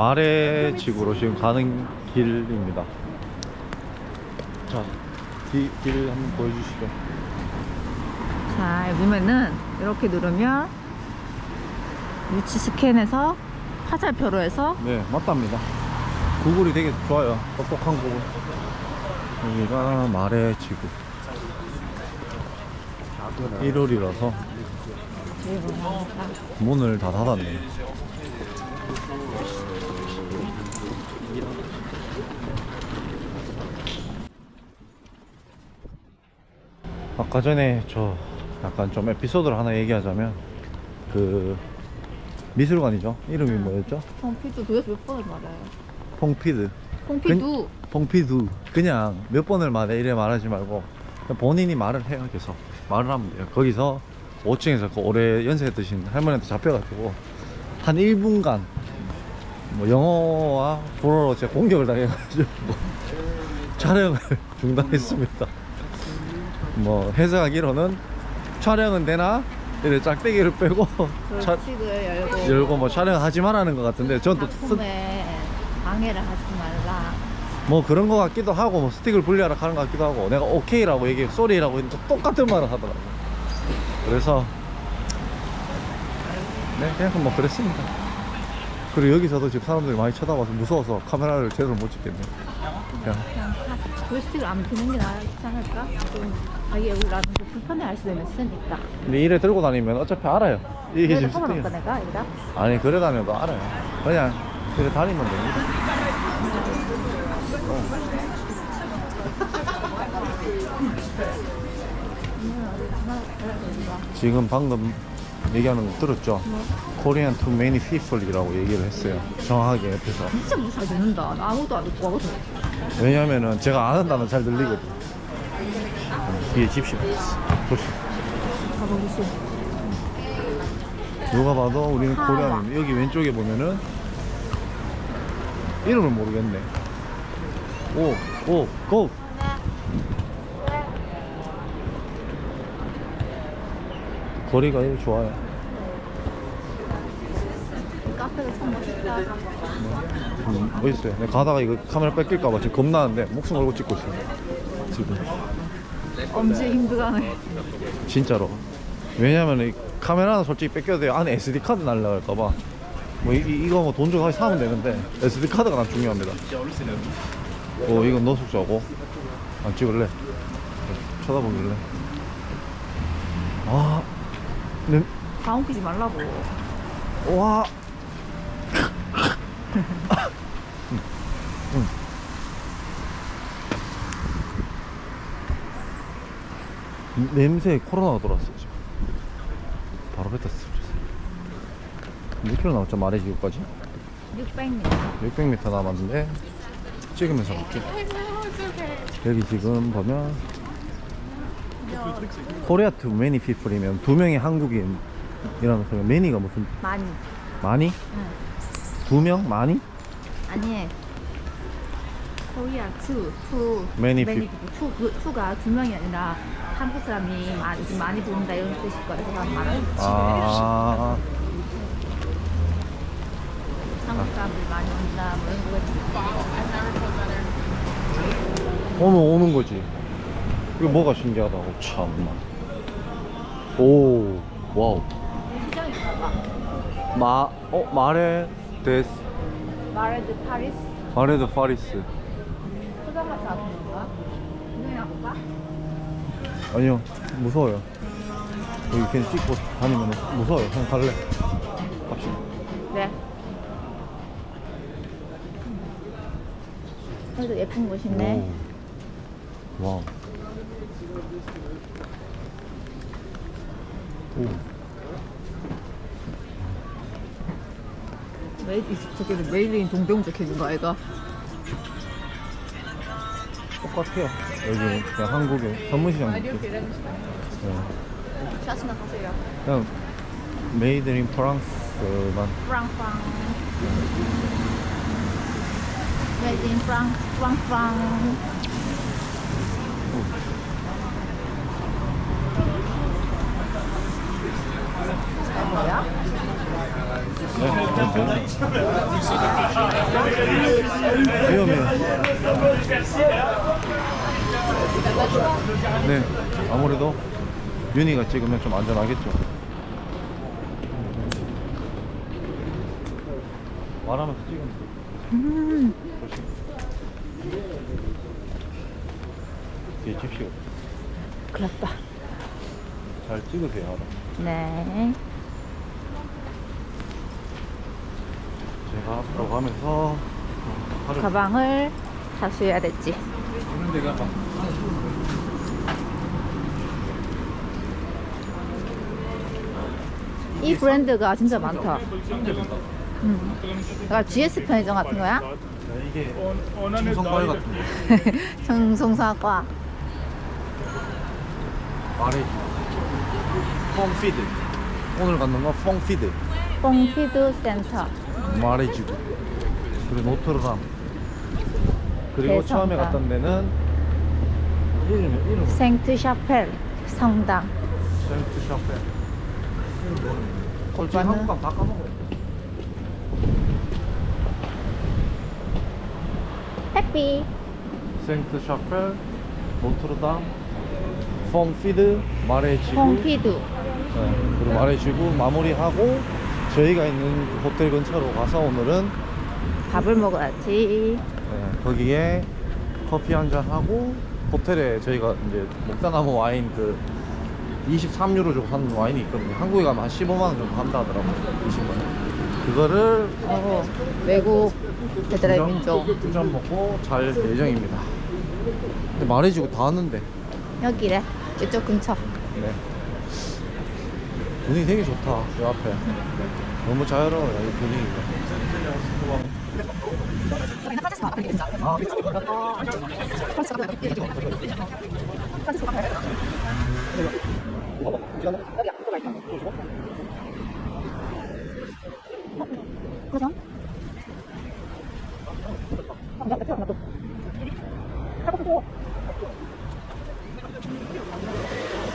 마레 지구로 지금 가는 길입니다. 자, 뒤, 길 한번 보여주시죠. 자, 여기 보면은 이렇게 누르면 위치 스캔해서 화살표로 해서 네, 맞답니다. 구글이 되게 좋아요. 똑똑한 구글. 여기가 마레 지구. 1월이라서 문을 다 닫았네. 아까 전에 저 약간 좀 에피소드를 하나 얘기하자면 그 미술관이죠. 이름이 뭐였죠? 펑피두 도대체 몇 번을 말해요? 퐁피드. 펑피두 퐁피두. 그냥 몇 번을 말해 이래 말하지 말고 본인이 말을 해요 계속. 말을 하면 돼요. 거기서 5층에서 그 오래 연세 드신 할머니한테 잡혀가지고 한 1분간 뭐 영어와 불어로 제가 공격을 당해가지고 촬영을 중단했습니다. 뭐 해석하기로는 촬영은 되나? 이래 짝대기를 빼고 차- 조식을 열고. 열고 뭐 촬영하지 말라는 것 같은데 전또 작품에 방해를 하지 말라. 뭐 그런 거 같기도 하고 뭐 스틱을 분리하라 하는 것 같기도 하고 내가 오케이라고 얘기해 쏘리라고 했는데 똑같은 말을 하더라고. 그래서 네 그냥 뭐 그랬습니다. 그리고 여기서도 지금 사람들이 많이 쳐다봐서 무서워서 카메라를 제대로 못 찍겠네. 그냥 조스틱을 안 피는 게 낫지 않을까? 좀 자기 얼굴이라는 거 불편해할 수도 있으니까 근데 이래 들고 다니면 어차피 알아요. 이게 그래도 지금 상관 없다 스틱이 내가 여기다 아니 그래 다녀도 알아요. 그냥 이래 다니면 됩니다. 지금 방금 얘기하는 거 들었죠? 코리안 투 메니 피플이라고 얘기를 했어요. 정확하게 옆에서. 진짜 무사 듣는다 나 아무도 안 듣고 와거든 왜냐면은 제가 아는 단어 잘 들리거든. 음, 뒤에 집시 조심. 가보겠어 누가 봐도 우리는 하와. 코리안인데 여기 왼쪽에 보면은 이름을 모르겠네. 오, 오, 고! 거리가 좋아요. 이 카페가 참 멋있다 음, 멋있어요. 내가 가다가 이거 카메라 뺏길까봐 지금 겁나는데 목숨 걸고 찍고 있어요. 지금. 엄지 힘들어하네 진짜로. 왜냐면 이 카메라는 솔직히 뺏겨도 돼요. 안에 SD 카드 날라갈까봐. 뭐 이, 이- 이거 뭐 돈 주고 다시 사면 되는데 SD 카드가 난 중요합니다. 어 이건 너 숙소하고 안 찍을래? 쳐다보길래. 아, 네, 다운 끼지 말라고 와. 응. 냄새에 코로나가 돌았어 지금. 바로 뱉었어. 몇 킬로 남았죠 마레지구까지? 600m 600m 남았는데 찍으면서 갈게. 여기 지금 보면 코리아 투 매니 피플이면 두 명의 한국인이라는 소리. 매니가 무슨 많이 많이? 응. 두 명? 많이? 아니 코리아 투, 투 Many many people. 투, 그 투가 두 명이 아니라 한국 사람이 많이, 좀 많이 본다 이런 뜻일 거예요 그래서 말하는 거지 아, 한국 사람들이 많이 온다 뭐 이런 거겠지 오면 오는 거지. 이거 뭐가 신기하다고, 참나. 오, 와우. 봐 마, 어, 마레 데스, 마레드 파리스 마레 드 파리스. 포장마차 같은 건가? 구경이나 볼까? 아니요, 무서워요. 여기 그냥 찍고 다니면 무서워요. 그냥 갈래. 갑시다. 네 그래도 예쁜 곳이네 오. 와우. 오. 메이드 저기 메이드인 동대문 적혀있는 거 아이가? 똑같아요. 여기 그냥 한국의 선문시장 느낌. 네. 샤스나 가세요 그냥 메이드 인 프랑스만 프랑프랑 메이드 인 프랑스 프랑프랑 뭐야? 네, 그냥 되네. 위험해요. 네, 아무래도 윤희가 찍으면 좀 안전하겠죠. 말하면서 찍으면 돼. 음. 뒤에 집시가 그렇다. 잘 찍으세요. 네. 앞으로 가면서 팔을 가방을 자수해야 됐지. 있는 데가 막 이 브랜드가 진짜 많다. 음. GS 편의점 같은 거야? 이게 중성과일 같은데 정성사과. 말해줘 펑피드 오늘 갖는 건 펑피드 뽕피드 센터. 말해주고 그리고 노트르담 그리고 처음에 대성당. 갔던 데는 이름이 이름 생트 샤펠 성당. 샤페 솔직히 오빠는? 한국 가면 다 까먹어요 해피. 생트 샤펠 노트르담 펑피드 뽕피드. 네, 그리고 말해주고 마무리하고 저희가 있는 호텔 근처로 가서 오늘은 밥을 먹어야지. 네, 거기에 커피 한 잔 하고 호텔에 저희가 이제 남은 와인 그 23유로 주고 산 와인이 있거든요. 한국에 가면 한 15만 원 정도 한다 하더라고요. 20만 원. 그거를 어, 외국 배달의 민족. 두잔 먹고 잘 예정입니다. 근데 말해주고 다 왔는데. 여기래. 이쪽 근처. 네. 분위기 되게 좋다. 이 앞에. 너무 자유로워요. 이 분위기가.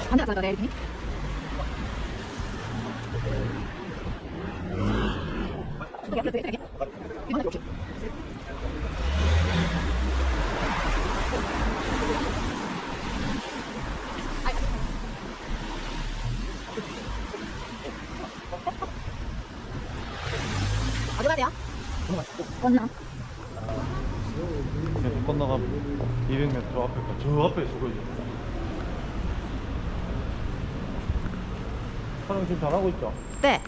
반대 가자, 내 이름이. 어디 가세요? 건너. 계속 건너가면 200m 저 앞에 가. 저 앞에 저거 있죠. 촬영 지금 잘하고 있죠? 네.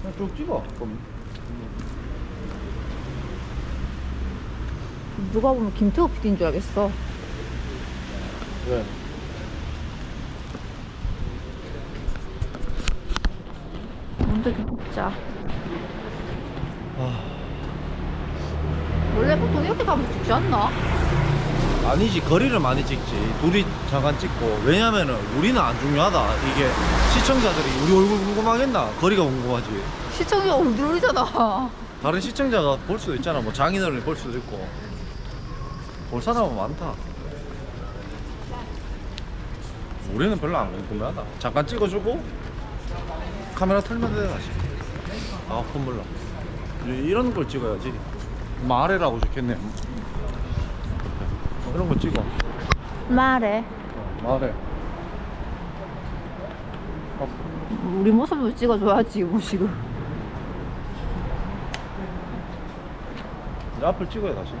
그냥 쭉 찍어. 그럼. 누가 보면 김태호 PD인 줄 알겠어. 왜? 먼저 좀 먹자. 아, 원래 보통 이렇게 가면 죽지 않나? 아니지 거리를 많이 찍지 둘이 잠깐 찍고 왜냐면은 우리는 안 중요하다 이게 시청자들이 우리 얼굴 궁금하겠나 거리가 궁금하지 시청자가 우들우리잖아. 다른 시청자가 볼 수도 있잖아 뭐 장인어른이 볼 수도 있고 볼 사람은 많다. 우리는 별로 안 궁금하다. 잠깐 찍어주고 카메라 털면 돼 다시. 아 콧물 나. 이- 이런 걸 찍어야지. 말해라고 적혔네. 어, 이런 거 찍어. 말해. 어, 말해. 어, 우리 모습을 찍어줘야지, 뭐 지금. 이제 앞을 찍어야 다시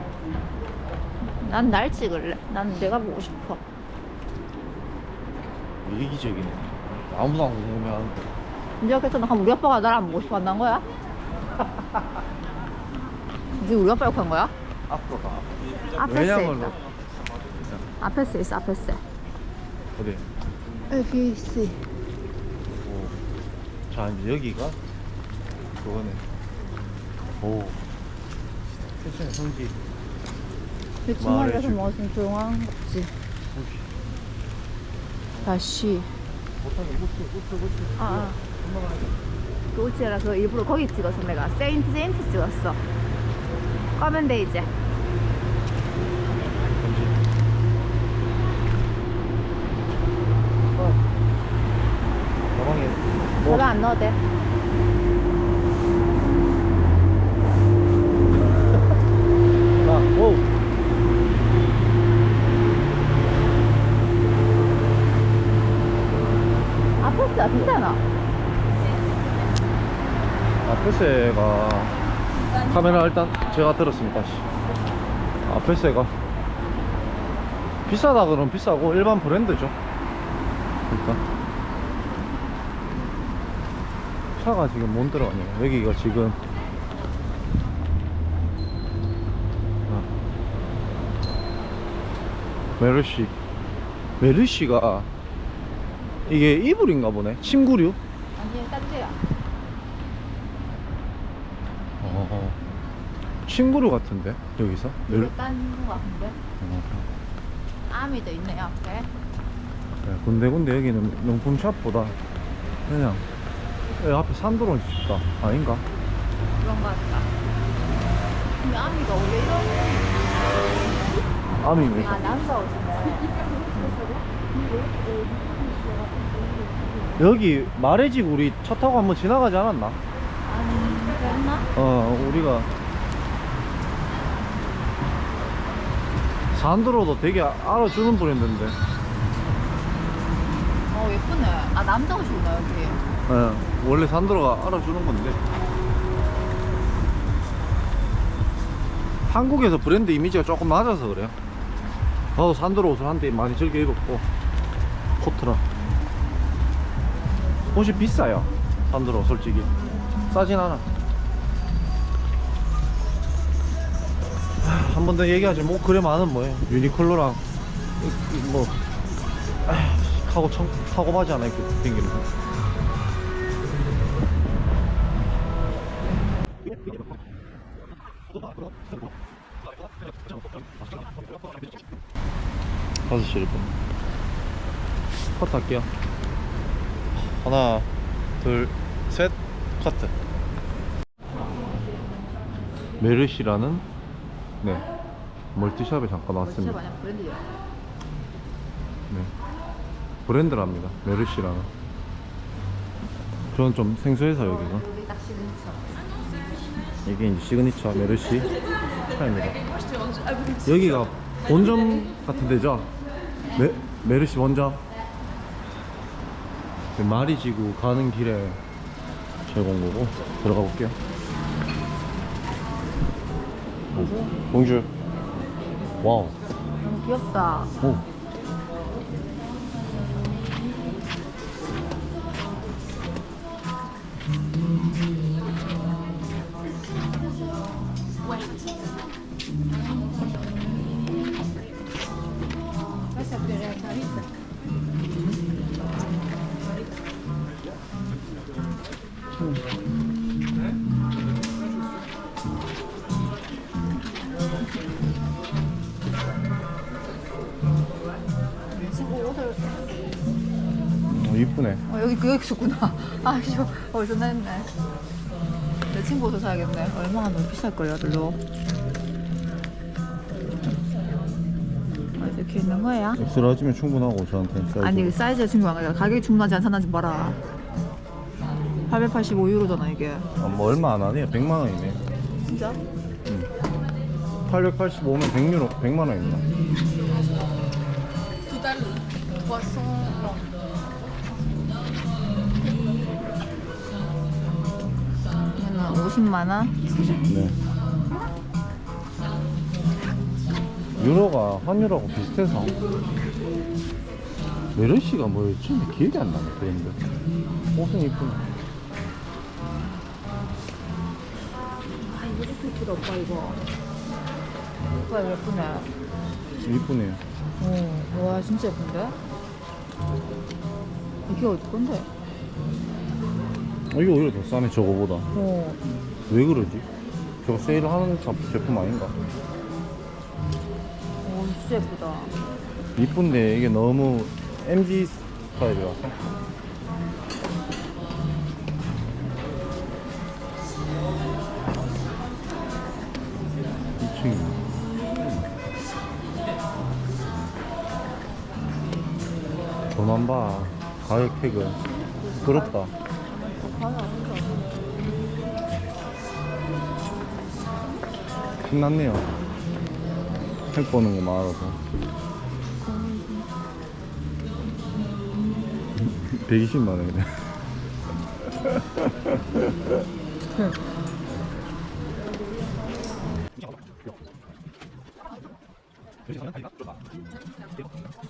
난 날 찍을래. 난 내가 보고 싶어. 이기적이네 아무도 안 궁금해하는데 이제 그래서 나 우리 아빠가 날안 보고 싶어 한다는 거야? 이제 우리 아빠 욕한 거야? 앞으로 가 앞에 왜냐면 있어. 앞에 서 있어, 앞에 서. 어디 여기 있어. 오. 자 이제 여기가 그거네 오 패션의 성지 내 주말에서 말해주고. 무슨 조용한 거지. 다시. 아, 그 우치라 그 일부러 거기 찍어서 내가 세인트 세인트 찍었어. 까면 돼 이제. 어. 뭐 가방 안 넣어도 돼. 아펠세가 카메라 일단 제가 들었습니다 씨. 아펠세가 비싸다 그러면 비싸고 일반 브랜드죠. 그러니까. 차가 지금 못 들어가네요. 여기가 지금. 아. 메르시. 메르시가 이게 이불인가 보네. 침구류? 아니 딴 데야 어, 침구류 같은데 여기서. 이거 딴거 같은데 어. 아미도 있네 앞에 네, 군데군데 여기는 명품 샵보다 그냥 여기 앞에 산도로 싶다 아닌가? 그런 거 같다 근데 아미가 원래 이런 아미 왜? 아 남자 옷이네 여기 말의 집 우리 차 타고 한번 지나가지 않았나? 아니 그랬나? 어 우리가 산도로도 되게 알아주는 브랜드인데. 어 예쁘네. 아 남자 옷이구나 여기. 예, 원래 산도로가 알아주는 건데. 한국에서 브랜드 이미지가 조금 낮아서 그래요. 나도 산도로 옷을 한때 많이 즐겨 입었고 코트랑. 옷이 비싸요 산도로 솔직히. 싸진 않아 한 번 더 얘기하지. 뭐 그래 많은 뭐예요 유니클로랑 뭐 아휴, 카고 청 카고 바지 하나 입고 댕기는 거 다섯 시 1분 커트 할게요. 하나 둘셋 커트. 메르시라는 네 멀티샵에 잠깐 왔습니다 진짜 마냥 브랜드야 네. 브랜드랍니다. 메르시라는. 저는 좀 생소해서 여기가. 여기 딱 시그니처 이게 이제 시그니처 메르시 차입니다. 여기가 본점 같은 데죠? 메, 메르시 본점. 네, 마리 지구 가는 길에 제공 거고 들어가 볼게요. 오, 봉주. 와우. 너무 귀엽다 오. 어디서 냈네 내 친구 옷을 사야겠네 얼마나 너무 비쌀걸요 별로 아 이렇게 있는 거야? 엑스라지면 충분하고 저한테 사이즈. 아니 그 사이즈가 중요한 거야 가격이 충분하지 않았는지 봐라 885유로잖아 이게 아, 뭐 얼마 안 하네요. 100만 원이네. 진짜? 885면 100유로, 100만 원입니다. 두 달러 보았어 50만 원? 네. 유로가 환유로하고 비슷해서 메르시가 뭐였지? 기억이 안 나네 브랜드 옷은 이쁘네 아 이거 이렇게 예쁘다 오빠 이거 오빠 이거 예쁘네 이쁘네요 어, 와 진짜 예쁜데? 이게 어디 건데? 어, 이거 오히려 더 싸네 저거보다. 어, 왜 그러지? 저거 세일하는 자- 제품 아닌가? 오 진짜 예쁘다. 이쁜데 이게 너무 MG 이층이 저만 봐. 가격 태그 부럽다 신났네요. 택 보는 거 많아서. 120만 원이네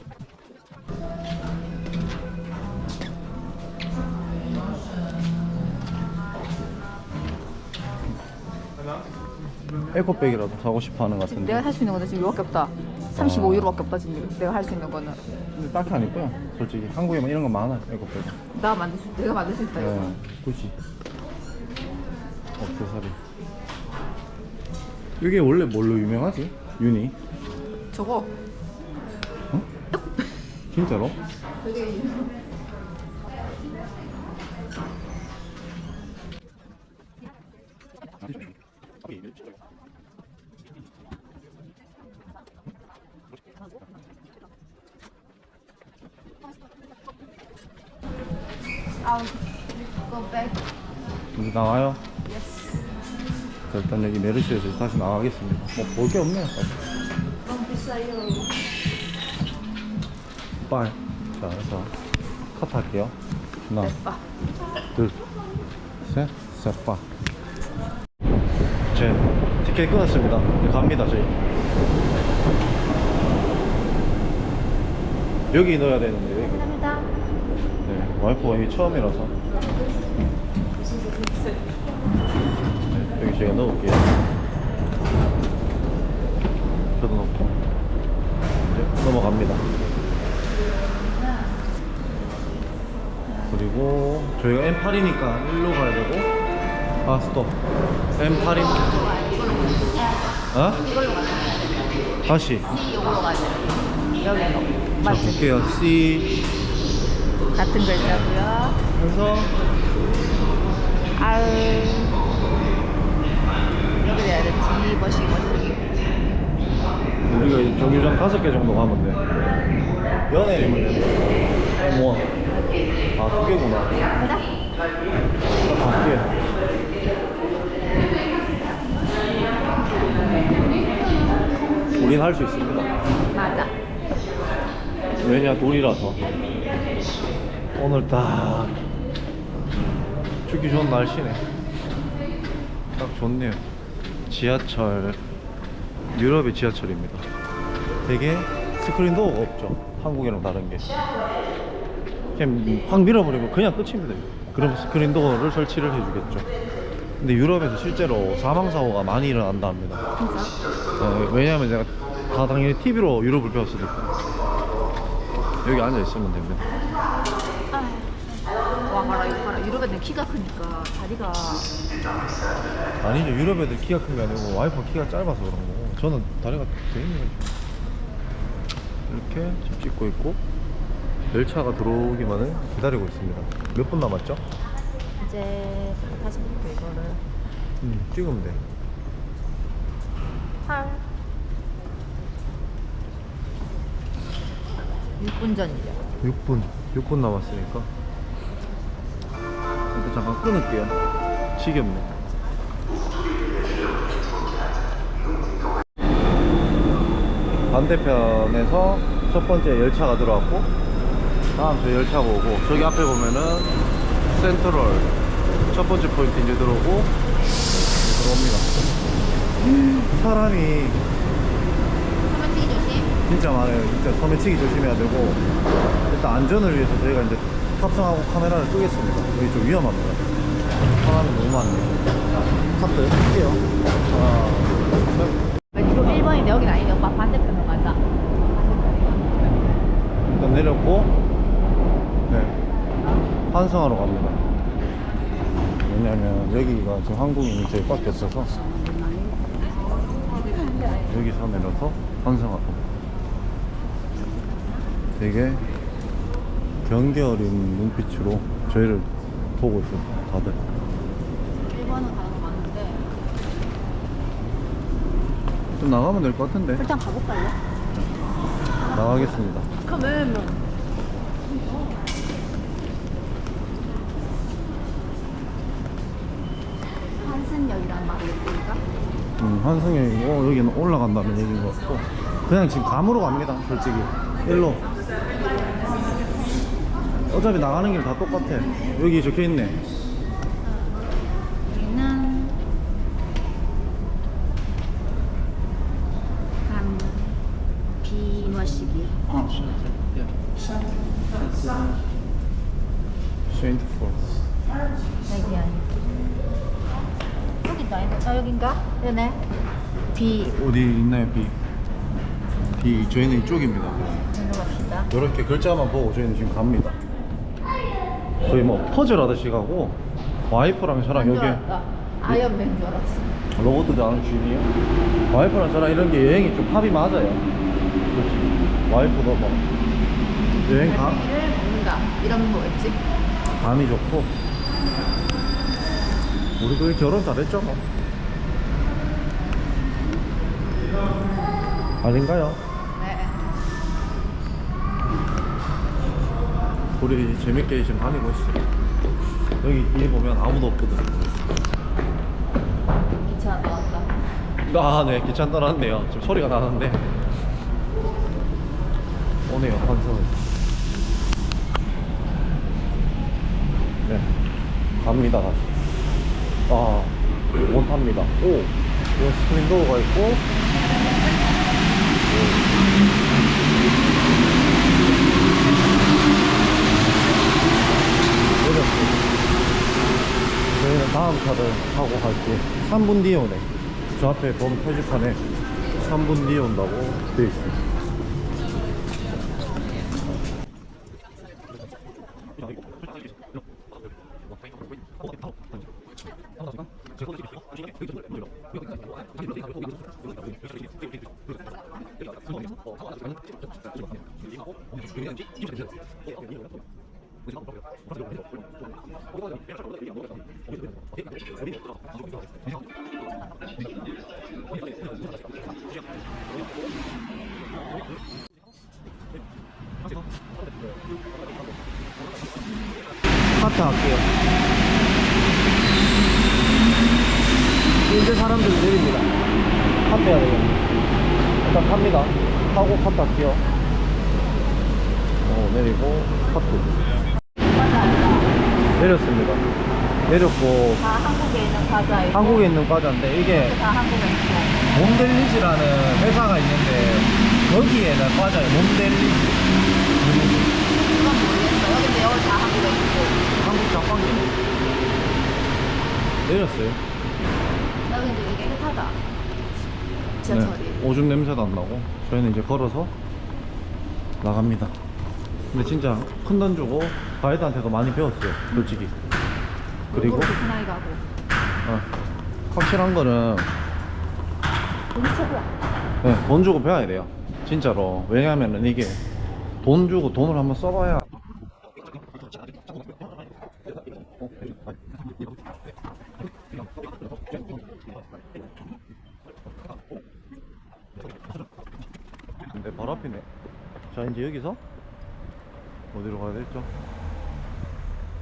에코백이라도 사고 싶어 하는 것 같은데 내가 살 수 있는 거는 지금 이거밖에 없다. 35유로밖에 없다 지금 내가 할 수 있는 거는. 근데 딱히 안 이뻐요 솔직히 한국에 뭐 이런 거 많아 에코백 나 만들 수, 내가 만들 수 있다 이거. 네 굳이 액세서리 이게 원래 뭘로 유명하지? 유니? 저거 어? 진짜로? 되게 아우 go back. 이제 나와요? Yes. 자, 일단 여기 메르시에서 다시 나가겠습니다 뭐 볼 게 없네요. 너무 비싸요. 빨. 자, 그래서 카트 할게요. 하나. 둘, 셋, 셋, 빠. 제 티켓 끊었습니다. 이제 갑니다, 저희. 여기 넣어야 되는데, 여기. 감사합니다. 네, 와이프가 이게 처음이라서. 네, 여기 제가 넣을게요. 저도 넣고. 이제 넘어갑니다. 그리고 저희가 M8이니까 일로 가야 되고. 아, 스톱. M8인. 어? 다시. C 이걸로 가자. 여기로. 볼게요. C. 같은 글자고요. 알. 여기 해야 돼. G 머시 머시. 우리가 이제 정류장 다섯 개 정도 가면 돼. 연예인이면 되네. M1. 아, 두 개구나. 가자. 아, 두 개. 우린 할 수 있습니다. 맞아. 왜냐, 돌이라서. 오늘 딱 죽기 좋은 날씨네. 딱 좋네요. 지하철, 유럽의 지하철입니다. 되게 스크린 도어가 없죠. 한국이랑 다른 게. 그냥 확 밀어버리면 그냥 끝입니다. 그럼 스크린 도어를 설치를 해주겠죠. 근데 유럽에서 실제로 사망사고가 많이 일어난다 합니다. 어, 왜냐면 제가 다 당연히 TV로 유럽을 배웠으니까. 여기 앉아 있으면 됩니다. 와 봐라 이거 봐라 유럽 애들 키가 크니까 다리가 아니죠. 유럽 애들 키가 큰 게 아니고 와이프 키가 짧아서 그런 거고. 저는 다리가 거죠. 이렇게 집 찍고 있고 열차가 들어오기만을 기다리고 있습니다. 몇 분 남았죠? 이제 다시 볼게 이거를 음, 찍으면 돼. 8 6분 전이죠 6분. 6분 남았으니까. 일단 잠깐 끊을게요. 지겹네. 반대편에서 첫 번째 열차가 들어왔고, 다음 저 열차가 오고, 저기 앞에 보면은 센트럴 첫 번째 포인트 이제 들어오고, 들어옵니다. 사람이 소매치기 조심 진짜 많아요. 진짜 소매치기 조심해야 되고 일단 안전을 위해서 저희가 이제 탑승하고 카메라를 끄겠습니다. 여기 좀 위험합니다. 사람이 너무 많네요. 자, 카트 할게요. 하나, 둘, 메트로 1번인데 여긴 아니네 오빠 반대편으로 가자 일단 내렸고 네. 환승하러 갑니다. 왜냐면 여기가 지금 한국인이 저희밖에 없어서 여기서 내려서 환승하러 되게 경계 어린 눈빛으로 저희를 보고 있어요 다들. 1번은 가는 거 맞는데. 좀 나가면 될 것 같은데. 일단 가볼까요? 나가겠습니다. 그러면 한승역이란 말이 있으니까? 음, 환승역이고 여기는 올라간다는 얘기인 것 같고. 그냥 지금 감으로 갑니다 솔직히. 일로. 어차피 나가는 길 다 똑같아. 여기 적혀있네 여기는 시기. 아, 쉐인트폴. 여기 아니. 여기도 아닌가? 여네. B. 어디 있나요, B? B, 저희는 이쪽입니다. 일로 갑시다. 이렇게 글자만 보고 저희는 지금 갑니다. 거의 뭐 퍼즐 하듯이 가고 와이프랑 저랑 여기 아이언맨 줄 알았어. 로봇도 아는 주인이에요. 와이프랑 저랑 이런 게 여행이 좀 합이 맞아요. 그렇지. 와이프도 뭐 여행 가, 를 먹는다. 이런 거였지? 감이 좋고 우리도 결혼 잘했죠 뭐. 아닌가요? 네. 우리 재밌게 지금 다니고 있어요. 여기 뒤에 보면 아무도 없거든. 기차 나왔다. 아, 네, 기차 떠났네요. 지금 소리가 나는데. 오네요, 환승을. 네, 갑니다, 다시. 아, 못 탑니다. 오, 이거 스크린 도어가 있고. 오. 내렸어요. 저희는 다음 차를 타고 갈게요. 3분 뒤에 오네. 저 앞에 본 표지판에 3분 뒤에 온다고 되어 있어요. 카트 할게요. 이제 사람들이 내립니다. 카트 해야 되겠네. 일단 탑니다. 타고 카트 할게요. 어, 내리고 카트. 내렸습니다. 내렸고 다 한국에 있는 과자이고. 한국에 있는 과자인데 이게 다 한국에 있고. 몬델리지라는 회사가 있는데 거기에는 과자예요. 몬델리지. 그건 모르겠어. 여기 여기 다 한국에 있고. 한국 장방이 내렸어요. 여기 되게 깨끗하다. 지하철이. 네, 오줌 냄새도 안 나고 저희는 이제 걸어서 나갑니다. 근데 진짜 큰 돈 주고 가이드한테도 많이 배웠어요, 솔직히. 그리고 가고. 어, 확실한 거는 돈이 최고야. 네, 돈 주고 배워야 돼요. 진짜로. 왜냐하면은 이게 돈 주고 돈을 한번 써봐야. 근데 바로 앞이네. 자, 이제 여기서 어디로 가야 될죠?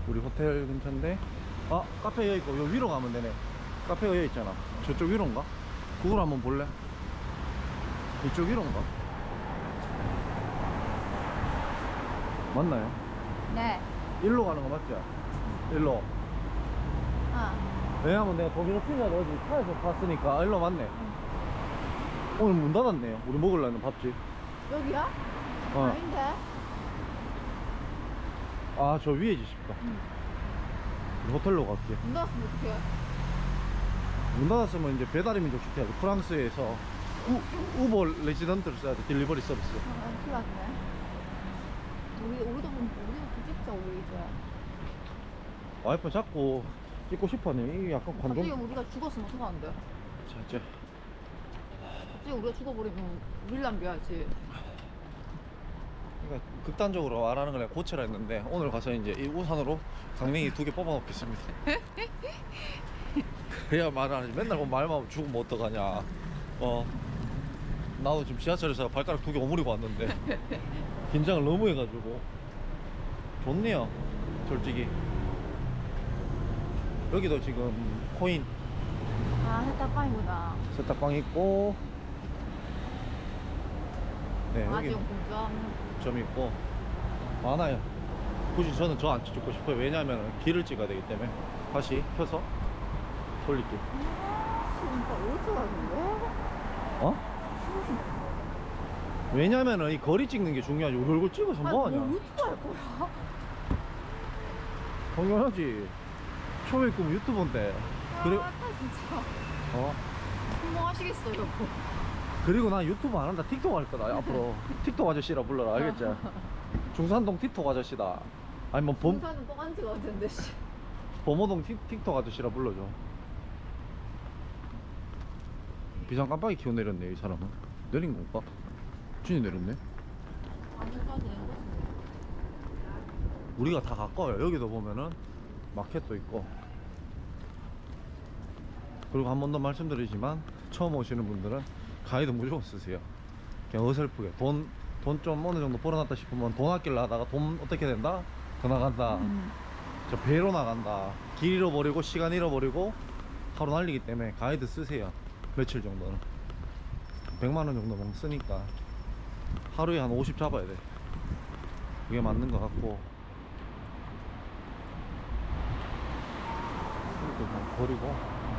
우리 호텔 근처인데. 아, 카페 여기 있고, 여기 위로 가면 되네. 카페가 여기 있잖아. 저쪽 위로인가? 그걸 한번 볼래? 이쪽 위로인가? 맞나요? 네. 일로 가는 거 맞죠? 일로. 아. 왜냐면 내가 도미노 피자 어디 차에서 봤으니까 일로 맞네. 오늘 문 닫았네요. 우리 먹으려는 밥집. 여기야? 어. 아닌데. 아, 저 위에 지십다. 응. 호텔로 갈게. 문 닫았으면 어떡해? 문 닫았으면 이제 배달의 민족 시켜야 돼. 프랑스에서 우, 우버 레지던트를 써야 돼. 딜리버리 서비스. 아, 큰일 났네. 우리, 우리도, 문- 우리도 뒤집자, 우리 이제. 와이프 자꾸 찍고 싶어하네. 이게 약간 갑자기 관종. 우리가 죽었으면 어떡하는데? 자, 이제. 갑자기 우리가 죽어버리면 우릴 남겨야지. 그러니까 극단적으로 말하는 걸 내가 고치라 했는데 오늘 가서 이제 이 우산으로 강냉이 두 개 뽑아 놓겠습니다. 그래야 말을 안 하지. 맨날 뭐 말만 하면 죽으면 어떡하냐. 어. 나도 지금 지하철에서 발가락 두 개 오므리고 왔는데 긴장을 너무 해가지고 좋네요. 솔직히. 여기도 지금 코인 아, 세탁방이구나. 세탁방 있고 네 여기 아지용 공점. 점 있고 많아요. 굳이 저는 저 안 찍고 싶어요. 왜냐하면 길을 찍어야 되기 때문에 다시 펴서 돌릴게요. 진짜 어디서 가는데? 어? 왜냐면은 이 거리 찍는 게 중요하지 우리 얼굴 찍어서 뭐하냐 뭐 유튜브 할 거야? 당연하지 처음에 꿈 유튜버인데 그래 아, 진짜. 어 성공하시겠어요. 그리고 난 유튜브 안 한다. 틱톡 할 거다 앞으로. 틱톡 아저씨라 불러라 알겠지? 중산동 틱톡 아저씨다. 아니 뭐 범, 봉사는 뻥한 지가 같은데, 씨. 범호동 틱, 틱톡 아저씨라 불러줘. 비상 깜빡이 키워 내렸네 이 사람은. 내린 건가? 준이 내렸네. 우리가 다 가까워요. 여기도 보면은 마켓도 있고. 그리고 한 번 더 말씀드리지만 처음 오시는 분들은 가이드 무조건 쓰세요. 그냥 어설프게. 돈 돈 좀 어느 정도 벌어놨다 싶으면 돈 아끼려 하다가 돈 어떻게 된다? 더 나간다. 음. 저 배로 나간다. 길 잃어버리고 시간 잃어버리고 하루 날리기 때문에 가이드 쓰세요. 며칠 정도는. 100만원 정도만 쓰니까 하루에 한 50 잡아야 돼. 그게 맞는 것 같고. 이렇게 뭐 버리고.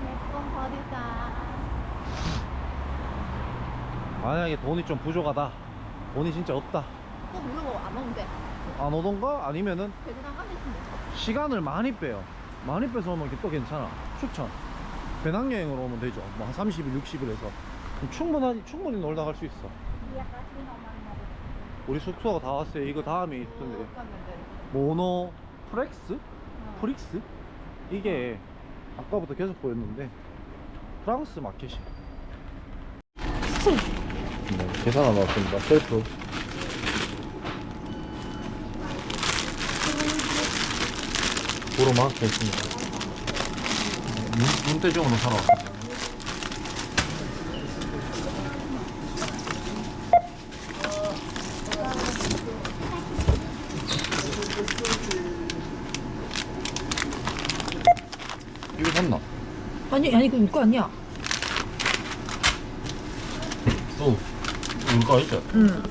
예쁜 버리다. 만약에 돈이 좀 부족하다 돈이 진짜 없다 또 물어보 안 오는데. 안 오던가 아니면은 베트남 가면 있으면 시간을 많이 빼요. 많이 빼서 오면 또 괜찮아. 추천. 배낭여행으로 오면 되죠. 뭐 한 30일, 60일 해서. 그럼 충분하니, 충분히 놀다 갈 수 있어. 우리 숙소가 다 왔어요. 이거 다음에 있던데. 모노 프렉스? 프릭스? 이게 아까부터 계속 보였는데 프랑스 마켓이. 네, 계산 안 왔습니다. 셀프. 도로 마켓 있습니다. 눈, 눈대중으로 사러 왔어요. 이거 샀나? 아니, 아니, 그 이거 아니야. 또 이거 있죠? 응.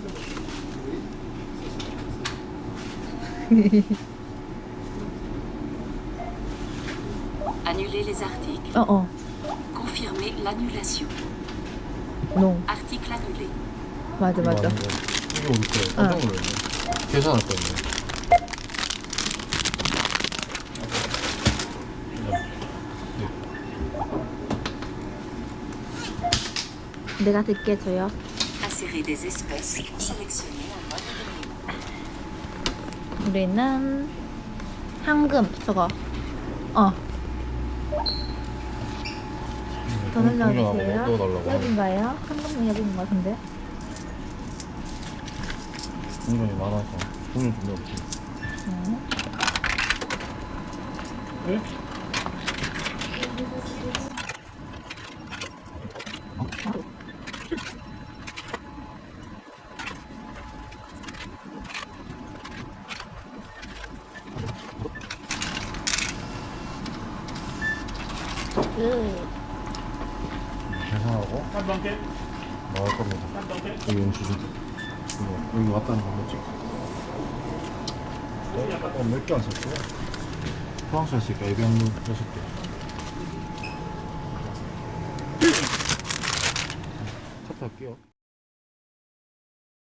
Annuler les articles. 어, 어. Confirmer l'annulation. 노. Article annulé. 맞아, 맞아. 이거 올 거예요. 깜짝 놀랐네. 계산할 거였네. 내가 듣게 줘요. Des espèces. Sélectionner un mode. 우리는 현금 저거. 어. 더 늘려주세요. 넣어 달라고. 여긴가요? 현금 여긴 것 같은데. 공간이 많아서 돈을 준비 없지. 네. 6개 안 썼어요. 프랑스 했으니까 200물 6개. 카트 할게요.